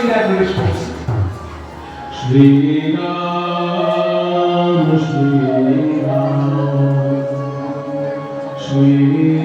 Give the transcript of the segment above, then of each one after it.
মদিনায় প্রবেশ করছে। শ্রীরাম শ্রীরাম শ্রী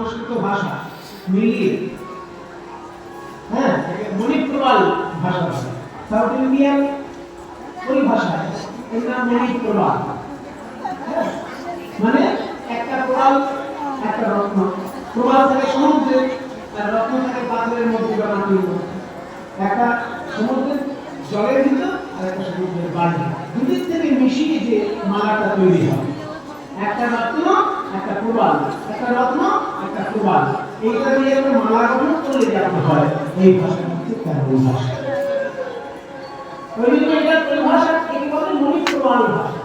সংস্কৃত ভাষা মিলিয়ে হ্যাঁ মণিপ্রবাল ভাষা। সাউথ ইন্ডিয়ান ওই ভাষায়, এর নাম মণিপ্রবাল হ্যাঁ? মানে একটা প্রবাল একটা রত্ন প্রবাল থাকে সমুদ্রে, আর রত্ন থাকে পাথরের মধ্যে মধ্যে একটা সমুদ্রের জলের ভিতর আর একটা সমুদ্রের বাড়ি দুদিক থেকে মিশিয়ে যে মালাটা তৈরি হয় একটা রত্ন একটা প্রবাল একটা রত্ন, একটা প্রবাল এইটা দিয়ে একটা মালা গঠন করে দেওয়া হয় এই ভাষা হচ্ছে কারণ ভাষা? ওই জন্য এটা পরিভাষা একে বলে মণি প্রবাল ভাষা।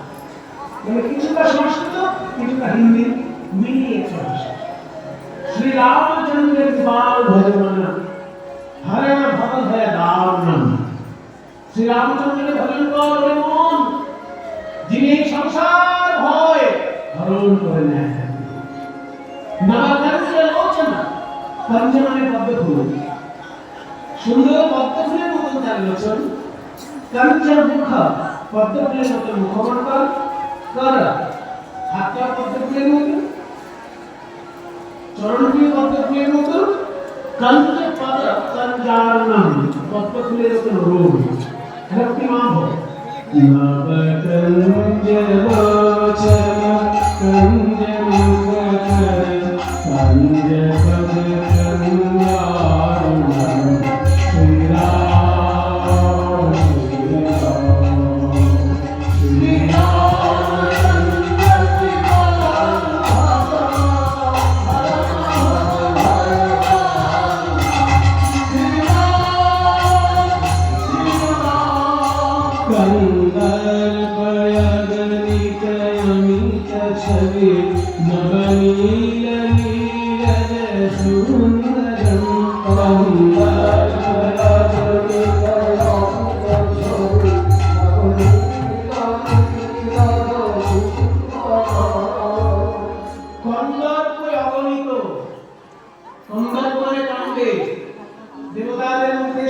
মানে কিছুটা সংস্কৃত, কিছুটা হিন্দি মিলিয়ে একটা ভাষা। শ্রী রামচন্দ্রের বাল ভজমান হরে ভগত হয়ে দারুণ শ্রী রামচন্দ্রের ভজন কর মন। হরণ করে নেয়। নবকর্ষে লোচনা কঞ্জ মানে পদ্ম ফুল। সুন্দর পদ্ম ফুলের মতন তার লোচন। কঞ্চ মুখ, পদ্ম ফুলের হাতটা পদ্ম ফুলের পদ্ম ফুলের পদ পদ্ম ফুলের Ooh.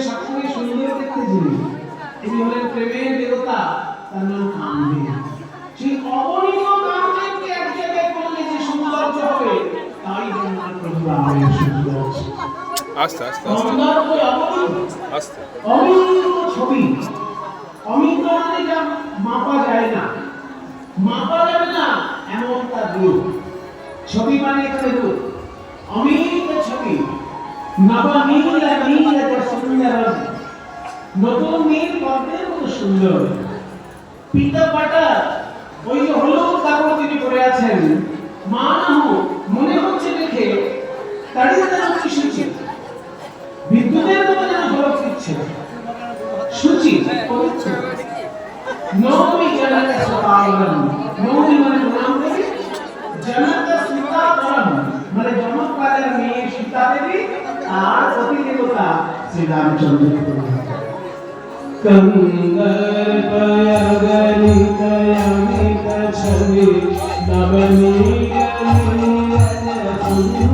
সবসময় সুন্দর দেখতে যিনি তিনি হলেন প্রেমের দেবতা তার নাম কামদেব আস্তে আস্তে আস্তে। ছবি। মাপা যায় না। মাপা যাবে না এমন তার রূপ। ছবি মানে এখানে রূপ। অমিত ছবি। নবা নীল নীল সুন্দর নতুন নীল পদ্মের মতো সুন্দর। পিতা পাটা ওই যে হলুদ কাপড় তিনি পরে আছেন। মা নাহ মনে হচ্ছে দেখে। দাঁড়িয়ে দাঁড়িয়ে ঝলক দিচ্ছে সূচি পবিত্র নবমী জনক সতাবরম নবমী মানে নাম দেবী জনক সীতাবরম মানে জনকালের মেয়ে সীতা দেবী আর অতি দেবতা শ্রী রামচন্দ্র कन्दर्पयगणितयमित छवि नवनीलनीरजसुन्दरं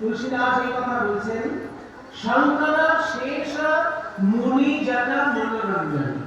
তুলসীদাস এই কথা বলছেন শঙ্কর শেষ মুনি জানা মনোরঞ্জন।